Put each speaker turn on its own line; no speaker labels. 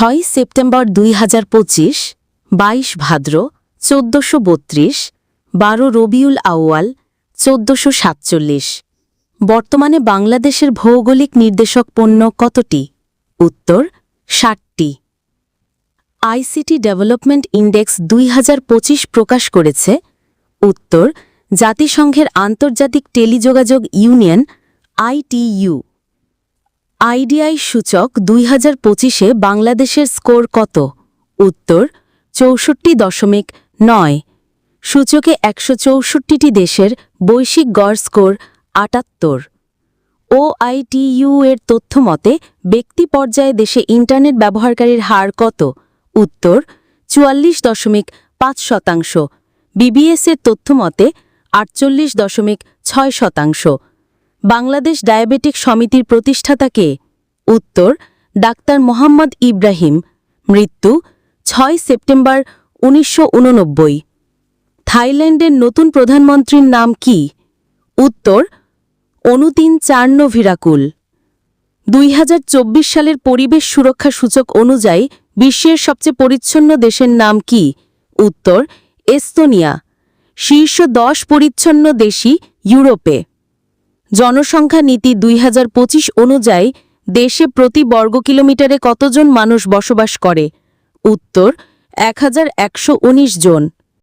ছয় সেপ্টেম্বর দুই হাজার পঁচিশ, বাইশ ভাদ্র, চোদ্দশো বত্রিশ, বারো রবিউল আউয়াল, চোদ্দশো সাতচল্লিশ। বর্তমানে বাংলাদেশের ভৌগোলিক নির্দেশক পণ্য কতটি? উত্তর, ষাটটি। আইসিটি ডেভেলপমেন্ট ইন্ডেক্স দুই হাজার পঁচিশ প্রকাশ করেছে। উত্তর, জাতিসংঘের আন্তর্জাতিক টেলিযোগাযোগ ইউনিয়ন, আইটিইউ। আইডিআই সূচক দুই হাজার পঁচিশে বাংলাদেশের স্কোর কত? উত্তর, চৌষট্টি দশমিক নয়। সূচকে একশো চৌষট্টিটি দেশের বৈশ্বিক গড় স্কোর আটাত্তর। ওআইটিইউ এর তথ্য মতে, ব্যক্তি পর্যায়ে দেশে ইন্টারনেট ব্যবহারকারীর হার কত? উত্তর, চুয়াল্লিশ দশমিক পাঁচ শতাংশ। বিবিএস এর তথ্য মতে, আটচল্লিশ দশমিক ছয় শতাংশ। বাংলাদেশ ডায়াবেটিক সমিতির প্রতিষ্ঠাতাকে উত্তর, ডাক্তার মোহাম্মদ ইব্রাহিম, মৃত্যু ছয় সেপ্টেম্বর উনিশশো উননব্বই। থাইল্যান্ডের নতুন প্রধানমন্ত্রীর নাম কি? উত্তর, অনুতিন চার্নোভিরাকুল। দুই সালের পরিবেশ সুরক্ষা সূচক অনুযায়ী বিশ্বের সবচেয়ে পরিচ্ছন্ন দেশের নাম কি? উত্তর, এস্তোনিয়া। শীর্ষ দশ পরিচ্ছন্ন দেশই ইউরোপে। জনসংখ্যা নীতি দুই হাজার পঁচিশ অনুযায়ী দেশে প্রতি বর্গ কিলোমিটারে কতজন মানুষ বসবাস করে? উত্তর, এক হাজার একশো উনিশ জন।